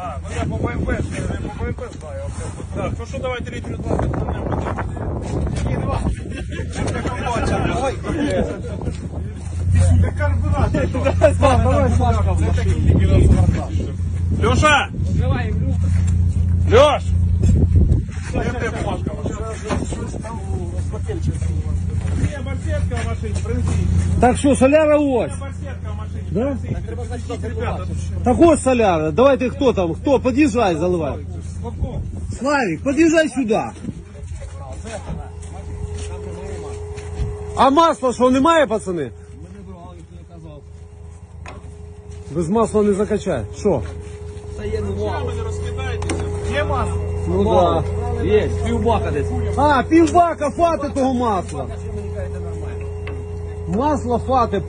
А, ну я по БМП, я по БМП знаю. Так, ну що давайте літрів 20 Ні, 20. Леша! Леш! Де ти Пашка? Є барсетка в машині, принесіть. Так що, соляра ось. Барсетка в машині, Да? принесіть, ребята. Так ось соляра. Давайте хто там? Хто? Подъезжай, заливай. Славко, Славик, подъезжай сюда. А масла що немає, пацани? Без масла не закачай. Що? ви не розкидайтеся. Є масло? Ну да. Є, півбака десь. А, півбака фати того масла. Масло фати.